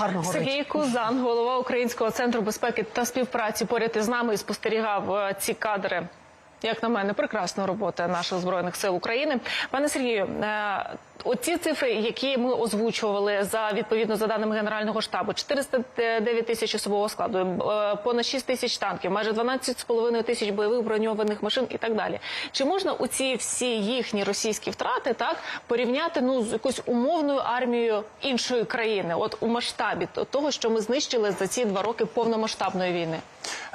Гарно горить. Сергій Кузан, голова Українського центру безпеки та співпраці, поряд із нами і спостерігав е, ці кадри. Як на мене, прекрасна робота наших збройних сил України. Пане Сергію, е, оці цифри, які ми озвучували за відповідно за даними Генерального штабу, 409 тисяч особового складу, е, понад 6 тисяч танків, майже 12,5 тисяч бойових броньованих машин і так далі. Чи можна оці всі їхні російські втрати так порівняти ну з якоюсь умовною армією іншої країни, от у масштабі того, що ми знищили за ці два роки повномасштабної війни?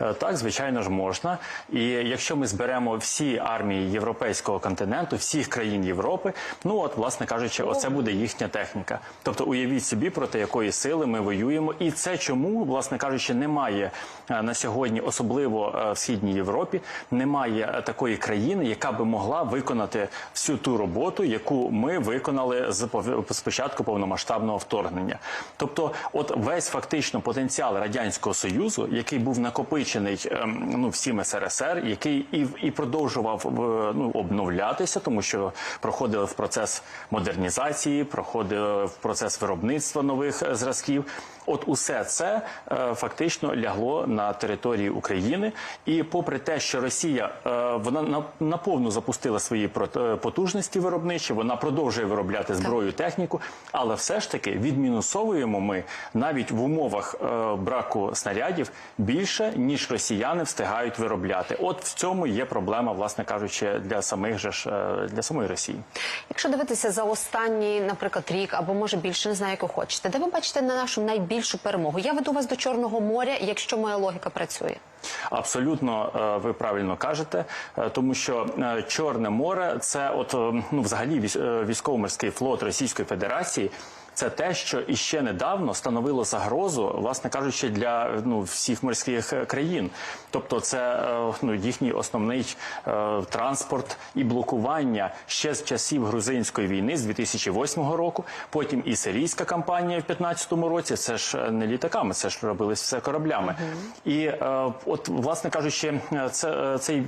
Е, Так, звичайно ж можна. І якщо ми зберемо всі армії європейського континенту, всіх країн Європи, ну от, власне кажучи, оце буде їхня техніка. Тобто, уявіть собі, проти якої сили ми воюємо, і це чому, власне кажучи, немає е, на сьогодні, особливо е, в східній Європі, немає такої країни, яка би могла виконати всю ту роботу, яку ми виконали з пов- з початку повномасштабного вторгнення. Тобто, от весь фактично потенціал радянського союзу, який був накопичений ем, ну всім СРСР, який і і продовжував ну обновлятися, тому що проходили в процес модернізації, проходили в процес виробництва нових е, зразків. От усе це е, фактично лягло на території України, і попри те, що Росія е, вона на, наповну запустила свої потужності виробничі, вона продовжує виробляти зброю, техніку, але все ж таки відмінусовуємо ми навіть в умовах браку снарядів більше ніж росіяни встигають виробляти. От в цьому є проблема, власне кажучи, для самих же ж е, для самої Росії. Якщо дивитися за останній, наприклад, рік або може більше, не знаю, як ви хочете, де ви бачите на нашу найбільшу перемогу? Я веду вас до Чорного моря, якщо моя логіка працює. Абсолютно е, ви правильно кажете, е, тому що Чорне море це, от ну, взагалі, військ- військово-морський флот Російської Федерації. Це те, що іще недавно становило загрозу, власне кажучи, для ну всіх морських е, країн. Тобто, це е, ну їхній основний е, транспорт і блокування ще з часів грузинської війни з 2008 року. Потім і сирійська кампанія в 2015 році. Це ж не літаками, це ж робилось все кораблями. І е, от, власне кажучи, це цей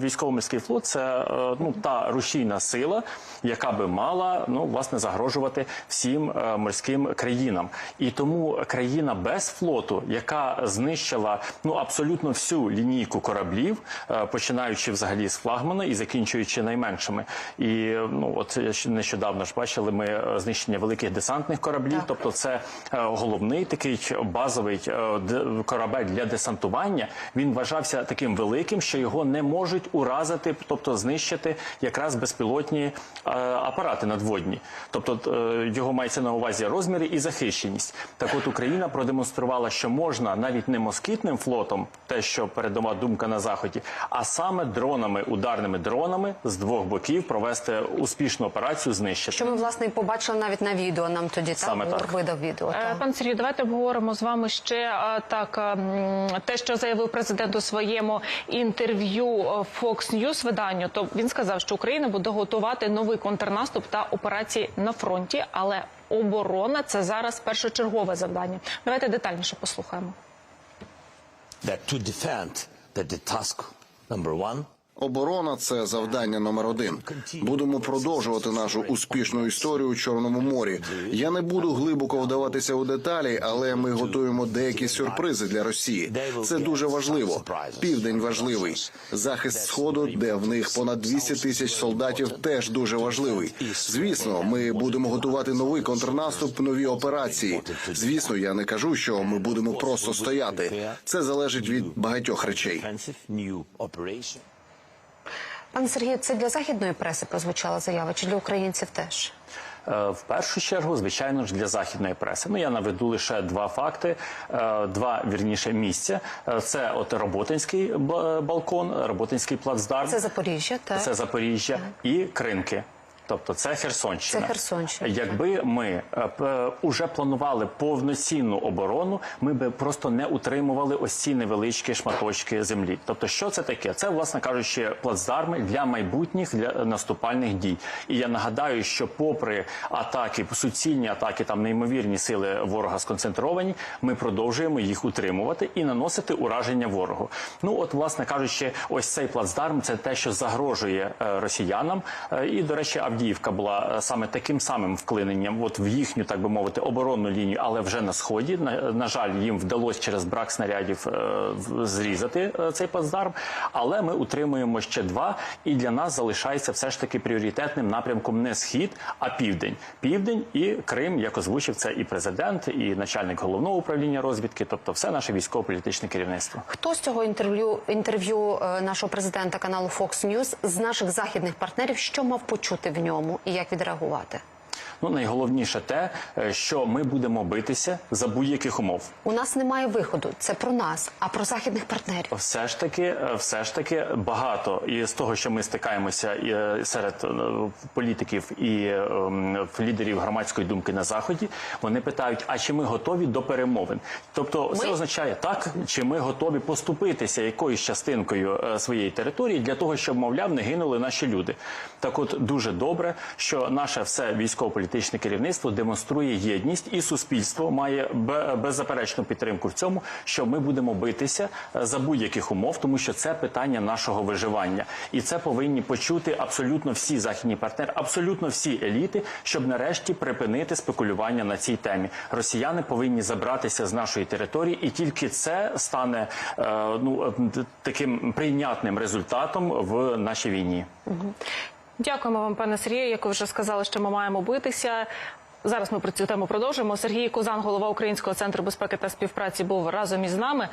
військово-морський флот це е, ну та рушійна сила, яка би мала ну власне загрожувати всім морським країнам. І тому країна без флоту, яка знищила ну абсолютно всю лінійку кораблів, е, починаючи взагалі з флагмана і закінчуючи найменшими. І е, ну от нещодавно ж бачили ми е, знищення великих десантних кораблів. Так. Тобто, це е, головний такий базовий е, корабель для десантування. Він вважався таким великим, що його не можуть уразити, тобто знищити якраз безпілотні е, апарати надводні. Тобто е, його мається на увазі розміри і захищеність. Так, от Україна продемонструвала, що можна навіть не москітним флотом, те, що передова думка на заході, а саме дронами, ударними дронами з двох боків провести успішну операцію, знищити. Що ми власне і побачили навіть на відео. Нам тоді Саме так, так. видав відео. Е. Пан Сергій, давайте обговоримо з вами ще е, так е, те, що заявив президент у своєму інтерв'ю Fox News виданню. То він сказав, що Україна буде готувати новий контрнаступ та операції на фронті, але оборона це зараз першочергове завдання. Давайте детальніше послухаємо. that to defend that the task number one Оборона це завдання номер один. Будемо продовжувати нашу успішну історію у Чорному морі. Я не буду глибоко вдаватися у деталі, але ми готуємо деякі сюрпризи для Росії. Це дуже важливо. Південь важливий. Захист сходу, де в них понад 200 тисяч солдатів, теж дуже важливий. Звісно, ми будемо готувати новий контрнаступ, нові операції. Звісно, я не кажу, що ми будемо просто стояти. Це залежить від багатьох речей. Пане Сергію, це для західної преси прозвучала заява, чи для українців теж? Е, В першу чергу, звичайно ж, для західної преси. Ну я наведу лише два факти, е, два вірніше місця. Е, Це от Роботинський балкон, Роботинський плацдарм, Це Запоріжжя, так це Запоріжжя і Кринки. Тобто це Херсонщина. Це Херсонщина. Якби ми е, уже планували повноцінну оборону, ми би просто не утримували ось ці невеличкі шматочки землі. Тобто, що це таке? Це, власне кажучи, плацдарми для майбутніх для наступальних дій. І я нагадаю, що попри атаки, суцільні атаки, там неймовірні сили ворога сконцентровані, ми продовжуємо їх утримувати і наносити ураження ворогу. Ну от, власне кажучи, ось цей плацдарм це те, що загрожує е, росіянам. Е, І, до речі, Авдіївка була е, саме таким самим вклиненням, от в їхню, так би мовити, оборонну лінію, але вже на сході. На, на жаль, їм вдалося через брак снарядів е, зрізати е, цей плацдарм. Але ми утримуємо ще два, і для нас залишається все ж таки пріоритетним напрямком не схід, а південь. Південь і Крим, як озвучив це і президент, і начальник головного управління розвідки, тобто все наше військово-політичне керівництво. Хто з цього інтерв'ю інтерв'ю е, нашого президента каналу Fox News з наших західних партнерів, що мав почути в ньому і як відреагувати? Ну найголовніше те, е, що ми будемо битися за будь-яких умов. У нас немає виходу. Це про нас, а про західних партнерів. Все ж таки, е, все ж таки багато і з того, що ми стикаємося е, серед політиків і лідерів громадської думки на заході, вони питають: а чи ми готові до перемовин? Тобто, це означає так, чи ми готові поступитися якоюсь частинкою своєї території для того, щоб мовляв не гинули наші люди. Так, от дуже добре, що наше все військово-політичне керівництво демонструє єдність, і суспільство має бе- беззаперечну підтримку в цьому, що ми будемо битися е, за будь-яких умов, тому що це питання нашого виживання, і це повинні почути абсолютно всі західні партнери, абсолютно всі еліти, щоб нарешті припинити спекулювання на цій темі. Росіяни повинні забратися з нашої території, і тільки це стане е, ну таким прийнятним результатом в нашій війні. Дякуємо вам, пане Сергію. Як ви вже сказали, що ми маємо битися. Зараз ми про цю тему продовжимо. Сергій Козан, голова Українського центру безпеки та співпраці, був разом із нами.